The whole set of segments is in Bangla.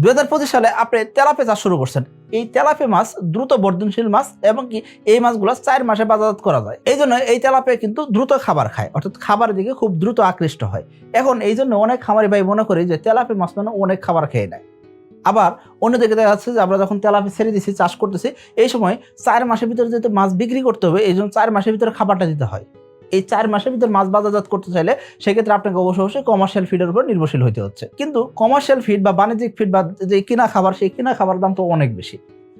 দু হাজার পঁচিশ সালে আপনি তেলাপে চাষ শুরু করছেন। এই তেলাপে মাছ দ্রুত বর্ধনশীল মাছ এবং কি এই মাছগুলো চার মাসে বাজারজাত করা যায়। এই জন্য এই তেলাপে কিন্তু দ্রুত খাবার খায়, অর্থাৎ খাবারের দিকে খুব দ্রুত আকৃষ্ট হয়। এখন এই জন্য অনেক খামারি ভাই মনে করি যে তেলাপে মাছ মানে অনেক খাবার খেয়ে নেয়। আবার অন্যদিকে দেখা যাচ্ছে যে আমরা যখন তেলাপি ছেড়ে দিচ্ছি চাষ করতেছি, এই সময় চার মাসের ভিতরে যেহেতু মাছ বিক্রি করতে হবে, এই জন্য চার মাসের ভিতরে খাবারটা দিতে হয়। এই চার মাসের ভিতরে মাছ বাজারজাত করতে চাইলে সেক্ষেত্রে আপনাকে অবশ্যই অবশ্যই কমার্শিয়াল ফিডের উপর নির্ভরশীল হতে হচ্ছে। কিন্তু কমার্শিয়াল ফিড বা বাণিজ্যিক ফিড বা যে কিনা খাবার, সেই কিনা খাবার দাম তো অনেক বেশি।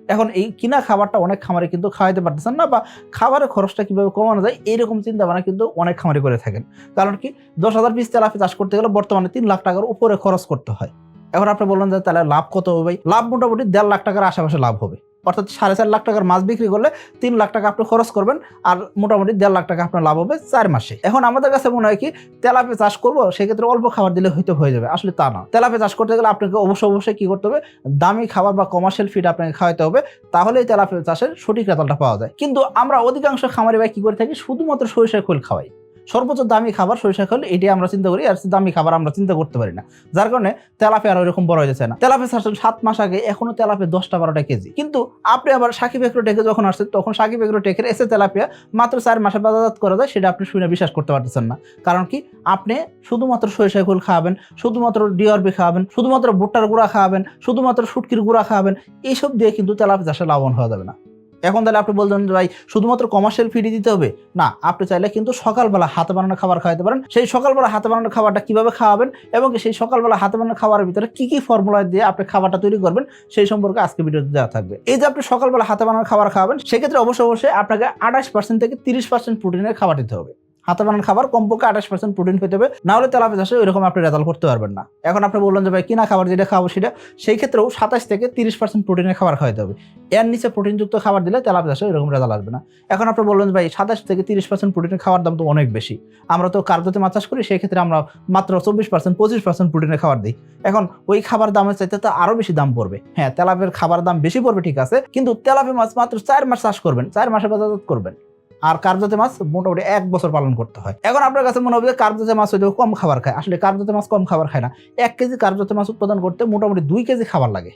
এখন এই কিনা খাবারটা অনেক খামারে কিন্তু খাওয়াইতে পারতেছেন না বা খাবারের খরচটা কীভাবে কমানো যায়, এইরকম ভাবনা কিন্তু অনেক খামারি করে থাকেন। কারণ কি, দশ হাজার পিস তেলাপি চাষ করতে গেলে বর্তমানে তিন লাখ টাকার উপরে খরচ করতে হয়। এখন আপনি বললেন যে তাহলে লাভ কত হবে ভাই? লাভ মোটামুটি দেড় লাখ টাকার আশেপাশে লাভ হবে। অর্থাৎ সাড়ে চার লাখ টাকার মাছ বিক্রি করলে তিন লাখ টাকা আপনি খরচ করবেন আর মোটামুটি দেড় লাখ টাকা আপনার লাভ হবে চার মাসে। এখন আমাদের কাছে মনে হয় কি তেলাপে চাষ করব, সেক্ষেত্রে অল্প খাবার দিলে হয়তো হয়ে যাবে। আসলে তা না। তেলাপে চাষ করতে গেলে আপনাকে অবশ্যই অবশ্যই কি করতে হবে, দামি খাবার বা কমার্শিয়াল ফিড আপনাকে খাওয়াতে হবে, তাহলেই তেলাপে চাষের সঠিক রেজাল্টটা পাওয়া যায়। কিন্তু আমরা অধিকাংশ খামারি ভাই কি করে থাকি, শুধুমাত্র সরিষার খোল খাওয়াই। সর্বোচ্চ দামি খাবার সরিষা খোল এটি আমরা চিন্তা করি, আর দামি খাবার আমরা চিন্তা করতে পারি না। যার কারণে তেলাপে আর ওইরকম বড় হয়ে যাচ্ছে না। তেলাপে চাষের সাত মাস আগে, এখনও তেলাপে দশটা বারোটা কেজি। কিন্তু আপনি আবার সাকিব এগ্রো টেকে যখন আসছেন, তখন সাকিব এগ্রো টেকের এসে তেলাপিয়া মাত্র চার মাসে বাজারজাত করা যায়, সেটা আপনি শুনে বিশ্বাস করতে পারতেছেন না। কারণ কি? আপনি শুধুমাত্র সরিষা খোল খাওয়াবেন শুধুমাত্র ডিআরবি খাওয়াবেন শুধুমাত্র ভুট্টার গুঁড়া খাওয়াবেন শুধুমাত্র শুটকির গুঁড়া খাওয়াবেন এইসব দিয়ে কিন্তু তেলাপি চাষে লাভবান হওয়া যাবে না। এখন তাহলে আপনি বলছেন ভাই, শুধুমাত্র কমার্শিয়াল ফিডি দিতে হবে? না, আপনি চাইলে কিন্তু সকালবেলা হাতে বানানো খাবার খাওয়াতে পারেন। সেই সকালবেলা হাতে বানানো খাবারটা কীভাবে খাওয়াবেন এবং সেই সকালবেলা হাতে বানানো খাবারের ভিতরে কি কি ফর্মুলা দিয়ে আপনি খাবারটা তৈরি করবেন, সেই সম্পর্কে আজকে ভিডিওতে দেওয়া থাকবে। এই যে আপনি সকালবেলা হাতে বানানো খাবার খাওয়াবেন, সেক্ষেত্রে অবশ্যই অবশ্যই আপনাকে আঠাশ পার্সেন্ট থেকে তিরিশ পার্সেন্ট প্রোটিনের খাবার দিতে হবে। হাতে বানানো খাবার কমপক্ষে আঠাশ পার্সেন্ট প্রোটিন পেতে হবে। না হলে তেলাপি চাষে ওইরকম আপনি রেজাল্ট করতে পারবেন না। এখন আপনি বললেন যে, ভাই, কিনা খাবার যেটা খাব সেটা? সেই ক্ষেত্রেও সাতাশ থেকে তিরিশ পার্সেন্ট প্রোটিনের খাবার খাওয়াতে হবে। এর নিচে প্রোটিনযুক্ত খাবার দিলে তেলাপি চাষে এরকম রেজাল্ট আসবে না। এখন আপনি বললেন ভাই, সাতাশ থেকে তিরিশ পার্সেন্ট প্রোটিনের খাবার দাম তো অনেক বেশি। আমরা তো কার্যতে মাছ চাষ করি, সেই ক্ষেত্রে আমরা মাত্র চব্বিশ পার্সেন্ট পঁচিশ পার্সেন্ট প্রোটিনের খাবার দিই। এখন ওই খাবার দামের চাইতে তো আরও বেশি দাম পড়বে। হ্যাঁ তেলাপের খাবার দাম বেশি পড়বে, ঠিক আছে। কিন্তু তেলাপি মাছ মাত্র চার মাস চাষ করবেন, চার মাসে বাজারজাত করবেন। আর কার্যতে মাছ মোটামুটি এক বছর পালন করতে হয়। এখন আপনার কাছে মনে হবে যে মাছ হয়তো কম খাবার খায়। আসলে কার্যতে মাছ কম খাবার খায় না। এক কেজি কার্যতে মাছ উৎপাদন করতে মোটামুটি দুই কেজি খাবার লাগে।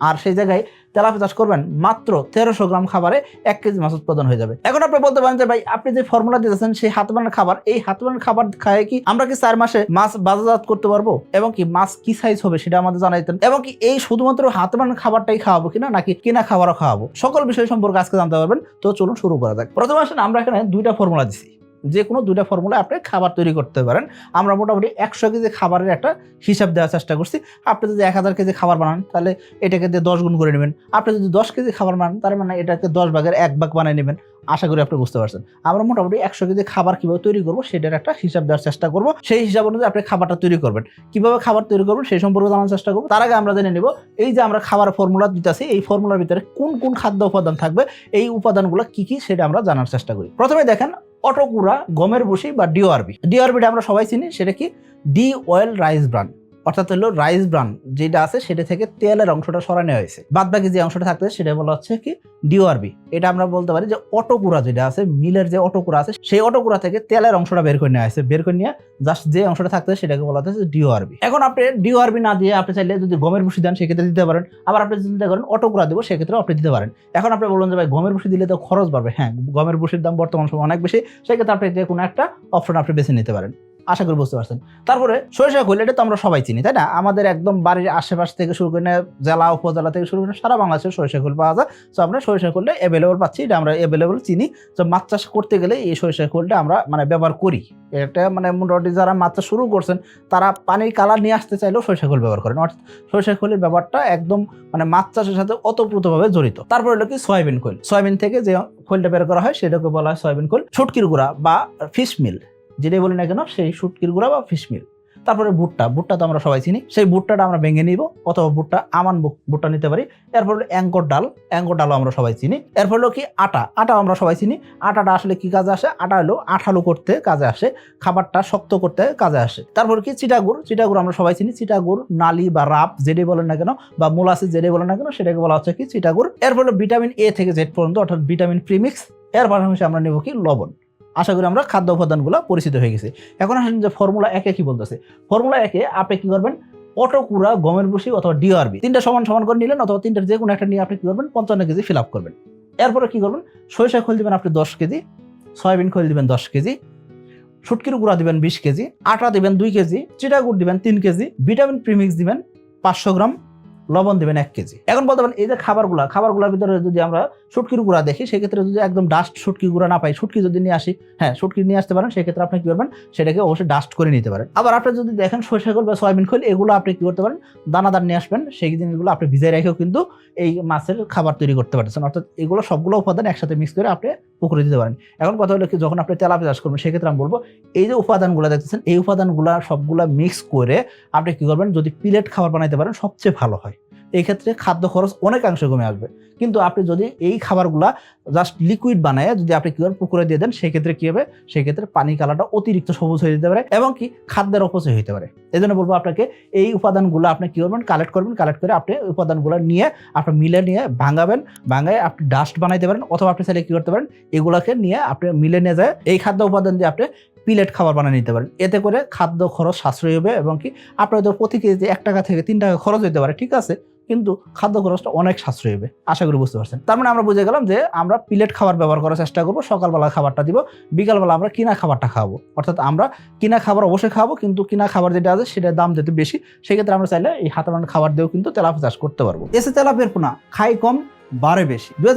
আর সেই জায়গায় তেলাপি চাষ করবেন মাত্র তেরোশো গ্রাম খাবারে এক কেজি মাছ উৎপাদন হয়ে যাবে। এখন আপনি বলতে পারেন যে, ভাই, আপনি যে ফর্মুলা দিতেছেন সেই হাত খাবার, এই হাত খাবার খায় কি আমরা কি চার মাসে মাছ বাজারজাত করতে পারব? এবং কি মাছ কি সাইজ হবে সেটা আমাদের জানাইতেন। এবং কি এই শুধুমাত্র হাত বানানো খাবারটাই খাওয়াবো কিনা, নাকি কিনা খাবারও খাওয়াবো? সকল বিষয় সম্পর্কে আজকে জানতে পারবেন। তো চলুন শুরু করা যাক। প্রথমে আসেন, আমরা এখানে দুইটা ফর্মুলা দিছি। যে কোনো দুইটা ফর্মুলা আপনি খাবার তৈরি করতে পারেন। আমরা মোটামুটি একশো কেজি খাবারের একটা হিসাব দেওয়ার চেষ্টা করছি। আপনি যদি এক হাজার কেজি খাবার বানান, তাহলে এটাকে দিয়ে দশ গুণ করে নেবেন। আপনি যদি দশ কেজি খাবার বানান, তার মানে এটাকে দশ ভাগের এক ভাগ বানিয়ে নেবেন। আশা করি আপনি বুঝতে পারছেন। আমরা মোটামুটি একশো কেজি খাবার কীভাবে তৈরি করব, সেটার একটা হিসাব দেওয়ার চেষ্টা করব। সেই হিসাব অনুযায়ী আপনি খাবারটা তৈরি করবেন। কীভাবে খাবার তৈরি করবেন সেই সম্পর্কে জানার চেষ্টা করব। তার আগে আমরা জেনে নেব, এই যে আমরা খাবার ফর্মুলা দিতেছি, এই ফর্মুলার ভিতরে কোন কোন খাদ্য উপাদান থাকবে, এই উপাদানগুলো কী কী, সেটা আমরা জানার চেষ্টা করি। প্রথমে দেখেন অটোকুরা, গমের বসি বা ডিওআরবি ডিওআরবিটা আমরা সবাই চিনি, সেটা কি? ডি অয়েল রাইস ব্রান অর্থাৎ হলো রাইস ব্রান যেটা আছে সেটা থেকে তেলের অংশটা সরানো হয়েছে। বাদ বাকি যে অংশটা থাকছে সেটা বলা হচ্ছে কি ডিওআরবি এটা আমরা বলতে পারি যে অটোকুরা যেটা আছে, মিলের যে অটোকুরা আছে, সেই অটোকুরা থেকে তেলের অংশটা বের করে নেওয়া হয়েছে। বের করে নিয়ে জাস্ট যে অংশটা থাকছে সেটাকে বলা হচ্ছে ডিওআরবি এখন আপনি ডিওআরবি না দিয়ে আপনি চাইলে যদি গমের ভুসি দেন, সেক্ষেত্রে দিতে পারেন। আবার আপনি যদি চিন্তা করেন অটোকুরা দেবো সেক্ষেত্রে আপনি দিতে পারেন। এখন আপনি বলুন যে ভাই, গমের ভুসি দিলে তো খরচ বাড়বে। হ্যাঁ গমের ভুসির দাম বর্তমান সময় অনেক বেশি। সেক্ষেত্রে আপনি যে কোনো একটা অপশন আপনি বেছে নিতে পারেন। আশা করি বুঝতে পারছেন। তারপরে সরিষা খোল, এটা তো আমরা সবাই চিনি, তাই না? আমাদের একদম বাড়ির আশেপাশ থেকে শুরু করে জেলা, উপজেলা থেকে শুরু করে সারা বাংলাদেশের সরিষা খোল পাওয়া যায়। তো আমরা সরিষা খোলটা অ্যাভেলেবল পাচ্ছি, এটা আমরা অ্যাভেলেবল চিনি। তো মাছ চাষ করতে গেলে এই সরিষা খোলটা আমরা মানে ব্যবহার করি। এটা মানে মোটামুটি যারা মাছ চাষ শুরু করছেন, তারা পানির কালার নিয়ে আসতে চাইলেও সরিষা খোল ব্যবহার করেন। অর্থাৎ সরিষা খোলের ব্যাপারটা একদম মানে মাছ চাষের সাথে ওতপ্রোতভাবে জড়িত। তারপর হলো কি সয়াবিন খোল। সয়াবিন থেকে যে খোলটা বের করা হয়, সেটাকে বলা হয় সয়াবিন খোল। ছুটকির গুঁড়া বা ফিশ মিল যেটাই বলি না কেন, সেই শুটকির গুঁড়া বা ফিশ মিল তারপরে ভুট্টা ভুট্টা তো আমরা সবাই চিনি। সেই ভুট্টাটা আমরা ভেঙে নিব, অথবা ভুট্টা, আমান ভুট্টা নিতে পারি। এরপর অ্যাঙ্কর ডাল, অ্যাঙ্কর ডালও আমরা সবাই চিনি। এরপর হলো কি আটা আটা আমরা সবাই চিনি। আটাটা আসলে কি কাজে আসে? আটা হলো আঠালো করতে কাজে আসে, খাবারটা শক্ত করতে কাজে আসে। তারপর কি চিটাগুড় চিটাগুড় আমরা সবাই চিনি। চিটাগুড়, নালি বা রাপ যেটাই বলেন না কেন, বা মোলাসি যেটাই বলেন না কেন, সেটাকে বলা হচ্ছে কি চিটাগুড়। এরপর ভিটামিন এ থেকে জেড পর্যন্ত, অর্থাৎ ভিটামিন প্রিমিক্স। এর পাশাপাশি আমরা নেব কি লবণ। আশা করি আমরা খাদ্য উপাদানগুলো পরিচিত হয়ে গেছি। এখন আসেন যে ফর্মুলা একে কি বলতেছে? ফর্মুলা একে আপনি কি করবেন? অটোকুরা, গমের বসি অথবা ডিআরবি তিনটা সমান সমান করে নিলেন অথবা তিনটার যে কোনো একটা নিয়ে আপনি কি করবেন? পঞ্চান্ন কেজি ফিল আপ করবেন। এরপরে কি করবেন? সরিষা খোল দিবেন আপনি দশ কেজি, সয়াবিন খোল দিবেন দশ কেজি, শুটকির গুঁড়া দিবেন বিশ কেজি, আটা দিবেন দুই কেজি চিটা গুড় দিবেন তিন কেজি, ভিটামিন প্রিমিক্স দিবেন পাঁচশো গ্রাম লবণ দেবেন এক কেজি। এখন বলতে পারেন, এই যে খাবারগুলা, খাবারগুলোর ভিতরে যদি আমরা শুটকির গুঁড়া দেখি, সেক্ষেত্রে যদি একদম ডাস্ট শুটকি গুঁড়া না পাই, শুটকি যদি নিয়ে আসি হ্যাঁ শুটকি নিয়ে আসতে পারেন, সেক্ষেত্রে আপনি কি করবেন, সেটাকে অবশ্যই ডাস্ট করে নিতে পারেন। আবার আপনি যদি দেখেন সরষে খোল বা সয়াবিন খোল, এগুলো আপনি কি করতে পারেন, দানাদার নিয়ে আসবেন, সেই জিনিসগুলো আপনি ভিজাই রেখেও কিন্তু এই মাছের খাবার তৈরি করতে পারতেছেন। অর্থাৎ এগুলো সবগুলো উপাদান একসাথে মিক্স করে আপনি পুকুরে দিতে পারেন। এখন কথা হলো কি, যখন আপনি তেলাপি চাষ করবেন, সেক্ষেত্রে আমি বলব, এই যে উপাদানগুলো দেখতেছেন, এই উপাদানগুলো সবগুলো মিক্স করে আপনি কী করবেন, যদি পিলেট খাবার বানাইতে পারেন, সবচেয়ে ভালো হয়। এই ক্ষেত্রে খাদ্য খরচ অনেকাংশে কমে আসবে। কিন্তু আপনি যদি এই খাবারগুলা জাস্ট লিকুইড বানায়, যদি আপনি কি পুকুরে দিয়ে দেন, সেক্ষেত্রে কী হবে? সেক্ষেত্রে পানি কালারটা অতিরিক্ত সবুজ হয়ে যেতে পারে এবং কি খাদ্যের অপচয় হতে পারে। এই জন্য বলব আপনাকে এই উপাদানগুলো আপনি কী করবেন? কালেক্ট করবেন কালেক্ট করে আপনি উপাদানগুলো নিয়ে, আপনি মিলে নিয়ে ভাঙাবেন, ভাঙায় আপনি ডাস্ট বানাইতে পারেন অথবা আপনি চাইলে কী করতে পারেন, এগুলাকে নিয়ে আপনি মিলে নিয়ে যায়, এই খাদ্য উপাদান দিয়ে আপনি প্লেট খাবার বানিয়ে নিতে পারেন। এতে করে খাদ্য খরচ সাশ্রয়ী হবে এবং কি আপনার প্রতি কেজি এক টাকা থেকে তিন টাকা খরচ হতে পারে, ঠিক আছে? কিন্তু খাদ্য খরচটা অনেক সাশ্রয় হবে। আশা করি বুঝতে পারছেন। তার মানে আমরা বুঝে গেলাম যে আমরা প্লেট খাবার ব্যবহার করার চেষ্টা করব, সকালবেলা খাবারটা দিব, বিকালবেলা আমরা কিনা খাবারটা খাব অর্থাৎ আমরা কিনা খাবার অবশ্যই খাব কিন্তু কিনা খাবার যেটা আছে সেটার দাম যেহেতু বেশি, সেক্ষেত্রে আমরা চাইলে এই হাতে খাবার দিয়েও কিন্তু তেলাপ চাষ করতে পারব। এসে তেলাপের পোনা, খাই কম বারে বেশি। দুই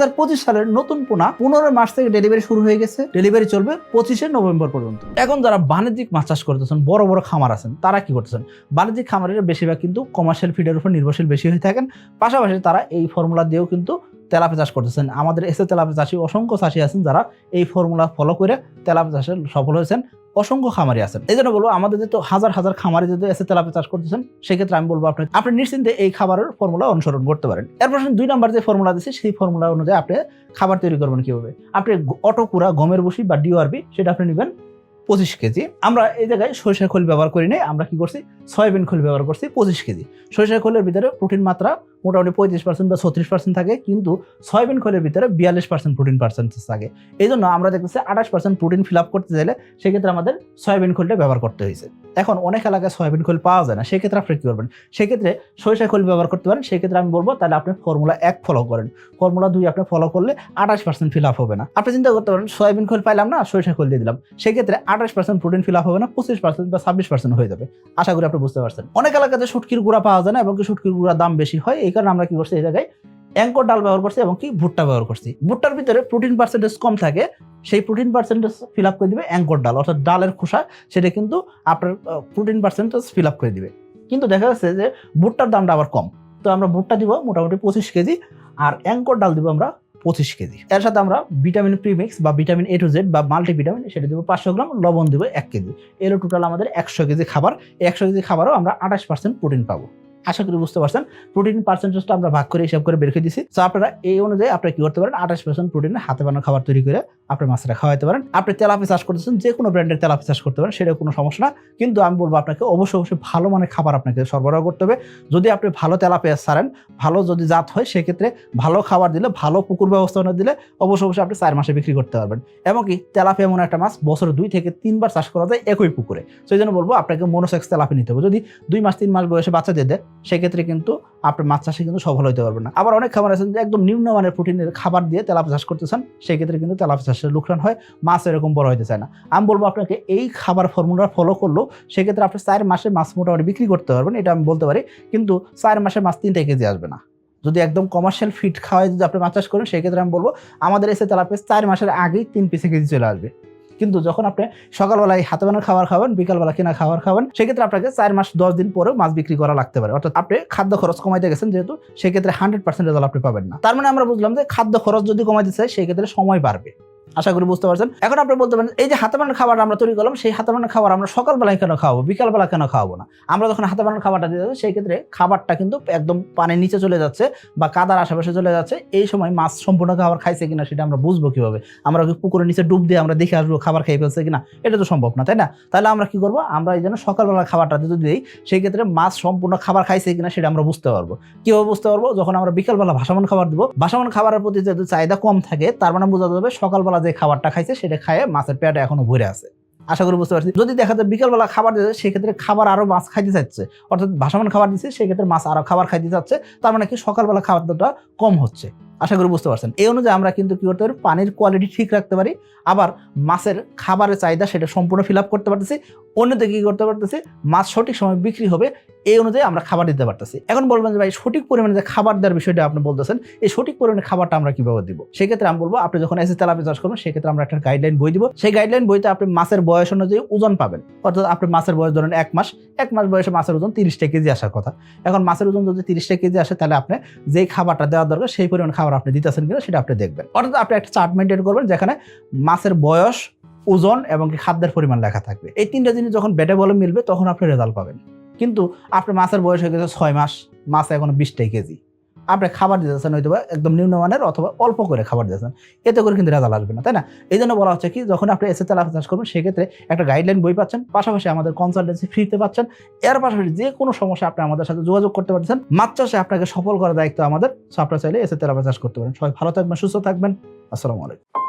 সালের নতুন পোনা পনেরো মার্চ থেকে ডেলিভারি শুরু হয়ে গেছে। ডেলিভারি চলবে পঁচিশে নভেম্বর পর্যন্ত। এখন যারা বাণিজ্যিক মাছ চাষ করতেছেন, বড় বড় খামার আছেন, তারা কি করতেছেন? বাণিজ্যিক খামারের বেশিরভাগ কিন্তু কমার্শিয়াল ফিডের উপর নির্ভরশীল বেশি হয়ে থাকেন। পাশাপাশি তারা এই ফর্মুলা দিয়েও কিন্তু তেলাপি চাষ করতেছেন। আমাদের এসে তেলাপি চাষি, অসংখ্য চাষি আছেন যারা এই ফর্মুলা ফলো করে তেলাপি চাষে সফল হয়েছেন। অসংখ্য খামারি আছেন। এই জন্য বলব আমাদের যেহেতু হাজার হাজার খামারি যদি এসে তেলাপি চাষ করতেছেন, সেক্ষেত্রে আমি বলব আপনাকে আপনি নিশ্চিন্তে এই খাবারের ফর্মুলা অনুসরণ করতে পারেন। এরপর দুই নাম্বার যে ফর্মুলা দিচ্ছে সেই ফর্মুলা অনুযায়ী আপনি খাবার তৈরি করবেন কীভাবে। আপনি অটোকুরা গমের বসি বা ডিওআরবি সেটা আপনি নেবেন পঁচিশ কেজি। আমরা এই জায়গায় সরিষা খোল ব্যবহার করি নাই, আমরা কি করছি? সয়াবিন খোল ব্যবহার করছি পঁচিশ কেজি। সরিষা খোলের ভিতরে প্রোটিন মাত্রা মোটামুটি পঁয়ত্রিশ পার্সেন্ট বা ছত্রিশ পার্সেন্ট থাকে, কিন্তু সয়াবিন খোলের ভিতরে বিয়াল্লিশ পার্সেন্ট প্রোটিন পার্সেন্টেজ থাকে। এই জন্য আমরা দেখতেছি আঠাশ পার্সেন্ট প্রোটিন ফিল আপ করতে চাইলে সেক্ষেত্রে আমাদের সয়াবিন খোলটা ব্যবহার করতে হয়েছে। এখন অনেক এলাকায় সয়াবিন খোল পাওয়া যায় না, সেক্ষেত্রে আপনি কী করবেন? সেক্ষেত্রে সরিষা খোল ব্যবহার করতে পারেন, সেক্ষেত্রে আমি বলব তাহলে আপনি ফর্মুলা এক ফলো করেন। ফর্মুলা দুই আপনি ফলো করলে আঠাশ পার্সেন্ট ফিল আপ হবে না। আপনি চিন্তা করতে পারেন, সয়াবিন খোল পাইলাম না, সরিষা খোল দিয়ে দিলাম। সেক্ষেত্রে আঠাশ পার্সেন্ট প্রোটিন ফিল আপ হবে না, পঁচিশ পার্সেন্ট বা ছাব্বিশ পার্সেন্ট হয়ে যাবে। আশা করি আপনি বুঝতে পারছেন। অনেক এলাকাতে শুটকির গুঁড়া পাওয়া যায় না এবং কি শুটকির গুঁড়ার দাম বেশি হয় এই কারণে আমরা কি করছি? এই জায়গায় অ্যাঙ্কর ডাল ব্যবহার করছি এবং কি ভুট্টা ব্যবহার করছি। ভুট্টার ভিতরে প্রোটিন পার্সেন্টেজ কম থাকে, সেই প্রোটিন পার্সেন্টেজ ফিল আপ করে দিবে অ্যাঙ্কর ডাল, অর্থাৎ ডালের খোসা, সেটা কিন্তু আপনার প্রোটিন পার্সেন্টেজ ফিল আপ করে দিবে। কিন্তু দেখা যাচ্ছে যে ভুট্টার দামটা আবার কম। তো আমরা ভুট্টা দিব মোটামুটি পঁচিশ কেজি আর অ্যাঙ্কর ডাল দিব আমরা পঁচিশ কেজি। এর সাথে আমরা ভিটামিন প্রিমিক্স বা ভিটামিন এ টু জেড বা মাল্টিভিটামিন সেটা দেবো পাঁচশো গ্রাম, লবণ দেবো এক কেজি। এর টোটাল আমাদের একশো কেজি খাবার। একশো কেজি খাবারও আমরা আঠাশ পার্সেন্ট প্রোটিন পাবো। আশা করি বুঝতে পারছেন। প্রোটিন পার্সেন্টেজটা আমরা ভাগ করে হিসাব করে বের করে দিছি। তো আপনারা এই অনুযায়ী আপনারা কি করতে পারেন? আঠাশ পার্সেন্ট প্রোটিনের হাতে বানানো খাবার তৈরি করে আপনি মাছটা খাওয়াতে পারেন। আপনি তেলাপি চাষ করতেছেন, যে কোনো ব্র্যান্ডের তেলাপি চাষ করতে পারেন সেটা কোনো সমস্যা না। কিন্তু আমি বলব আপনাকে, অবশ্যই অবশ্যই ভালো মানের খাবার আপনাকে সরবরাহ করতে হবে। যদি আপনি ভালো তেলাপি ছাড়েন, ভালো যদি জাত হয়, সেক্ষেত্রে ভালো খাবার দিলে, ভালো পুকুর ব্যবস্থাপনা দিলে, অবশ্যই অবশ্যই আপনি চার মাসে বিক্রি করতে পারবেন। এবং কি তেলাপি এমন একটা মাছ, বছরে দুই থেকে তিনবার চাষ করা যায় একই পুকুরে। সেই জন্য বলব আপনাকে মনোসেক্স তেলাপি নিতে হবে। যদি দুই মাস, তিন মাস বয়সে বাচ্চা দিয়ে দেয় সেক্ষেত্রে কিন্তু আপনি মাছ চাষে কিন্তু সফল হতে পারবেন না। আবার অনেক খাবার আছেন যে একদম নিম্নমানের প্রোটিনের খাবার দিয়ে তেলাপি চাষ করতেছেন, সেক্ষেত্রে কিন্তু তেলাপি চাষের লোকসান হয়, মাছ এরকম বড় হতে চায় না। আমি বলব আপনাকে, এই খাবার ফর্মুলা ফলো করলেও সেক্ষেত্রে আপনি চার মাসে মাছ মোটামুটি বিক্রি করতে পারবেন, এটা আমি বলতে পারি। কিন্তু চার মাসে মাছ তিনটা কেজি আসবে না। যদি একদম কমার্শিয়াল ফিট খাওয়ায় যদি আপনি মাছ চাষ করেন, সেক্ষেত্রে আমি বলব, আমাদের এসে তেলাপিস চার মাসের আগেই তিন পিসে কেজি চলে আসবে। কিন্তু যখন আপনি সকালবেলায় হাতে বানানো খাবার খাবেন, বিকালবেলা কেনা খাবার খাবেন, সেক্ষেত্রে আপনাকে চার মাস, দশ দিন পরেও মাছ বিক্রি করা লাগতে পারে। অর্থাৎ আপনি খাদ্য খরচ কমাইতে গেছেন যেহেতু, সেক্ষেত্রে হান্ড্রেড পার্সেন্ট রেজাল্ট আপনি পাবেন না। তার মানে আমরা বুঝলাম যে খাদ্য খরচ যদি কমাইতে চাই, সেক্ষেত্রে সময় বাড়বে। আশা করি বুঝতে পারছেন। এখন আপনি বলতে পারেন, এই যে হাতে বানানো খাবার আমরা তৈরি করলাম, সেই হাতে বানানো খাবার আমরা সকালবেলায় কেন খাওয়াবো, বিকালবেলা কেন খাওয়াবো না? আমরা যখন হাতে বানানো খাবারটা দিয়ে যাচ্ছি, সেই ক্ষেত্রে খাবারটা কিন্তু একদম পানির নিচে চলে যাচ্ছে বা কাদার আশেপাশে চলে যাচ্ছে। এই সময় মাছ সম্পূর্ণ খাবার খাইছে কিনা সেটা আমরা বুঝব কীভাবে? আমরা পুকুরের নিচে ডুব দিয়ে আমরা দেখে আসব খাবার খেয়ে ফেলছে কিনা? এটা তো সম্ভব না, তাই না? তাহলে আমরা কি করব? আমরা এই জন্য সকালবেলা খাবারটা যদি দিই, সেই ক্ষেত্রে মাছ সম্পূর্ণ খাবার খাইছে কিনা সেটা আমরা বুঝতে পারব। কীভাবে বুঝতে পারব? যখন আমরা বিকালবেলা ভাসামান খাবার দিব, ভাসামান খাবারের প্রতি যদি চাহিদা কম থাকে, তার মানে বোঝা যাবে সকালবেলা যে খাবারটা খাইছে সেটা খায় মাছের পেয়াটা এখনও ভরে আছে। আশা করি বুঝতে পারছি। যদি দেখা যায় বিকালবেলা খাবার দিচ্ছে সেক্ষেত্রে খাবার আরও মাছ খাইতে চাচ্ছে অর্থাৎ ভাসমান খাবার দিচ্ছে সেক্ষেত্রে মাছ আরও খাবার খাইতে চাচ্ছে তার মানে কি সকালবেলা খাবার খাবারটা কম হচ্ছে। আশা করি বুঝতে পারছেন। এই অনুযায়ী আমরা কিন্তু কি করতে পারি? পানির কোয়ালিটি ঠিক রাখতে পারি। আবার মাছের খাবারের চাহিদা সেটা সম্পূর্ণ ফিল আপ করতে পারতেছি। অন্যদিকে কি করতে পারতেছি? মাছ সঠিক সময় বিক্রি হবে। এই অনুযায়ী আমরা খাবার দিতে পারতেছি। এখন বলবেন যে ভাই, সঠিক পরিমাণে যে খাবার দেওয়ার বিষয়টা আপনি বলতেছেন, এই সঠিক পরিমাণে খাবারটা আমরা কীভাবে দিব? সেক্ষেত্রে আমি বলব, আপনি যখন এসে তেলাপি চাষ করবেন, সেক্ষেত্রে আমরা একটা গাইডলাইন বই দিব। সেই গাইডলাইন বইতে আপনি মাছের বয়স অনুযায়ী ওজন পাবেন। অর্থাৎ আপনি মাছের বয়স ধরেন এক মাস এক মাস বয়সে মাছের ওজন তিরিশটা কেজি আসার কথা। এখন মাছের ওজন যদি তিরিশটা কেজি আসে, তাহলে আপনি যেই খাবারটা দেওয়া দরকার, সেই পরিমাণ খাবার আপনি দিতেছেন কিনা সেটা আপনি দেখবেন। অর্থাৎ আপনি একটা চার্ট মেনটেন করবেন যেখানে মাছের বয়স, ওজন এবং খাদ্যের পরিমাণ লেখা থাকবে। এই তিনটা জিনিস যখন বেটে বলে মিলবে তখন আপনি রেজাল্ট পাবেন। কিন্তু আপনার মাছের বয়স হয়ে গেছে ছয় মাস, মাছ এখনও বিশটাই কেজি। আপনি খাবার দিতেছেন হয়তো বা একদম নিম্নমানের অথবা অল্প করে খাবার দিতেছেন। এতে করে কিন্তু রেজাল্ট আসবে না, তাই না? এই জন্য বলা হচ্ছে কি, যখন আপনি এসে তেলাপি চাষ করবেন, সেক্ষেত্রে একটা গাইডলাইন বই পাচ্ছেন, পাশাপাশি আমাদের কনসালটেন্সি ফ্রিতে পাচ্ছেন। এর পাশাপাশি যে কোনো সমস্যা আপনি আমাদের সাথে যোগাযোগ করতে পারছেন মাছ চাষে আপনাকে সফল করার দায়িত্ব আমাদের। সো আপনারা চাইলে এসে তেলাপি চাষ করতে পারেন। সবাই ভালো থাকবেন, সুস্থ থাকবেন। আসসালামু আলাইকুম।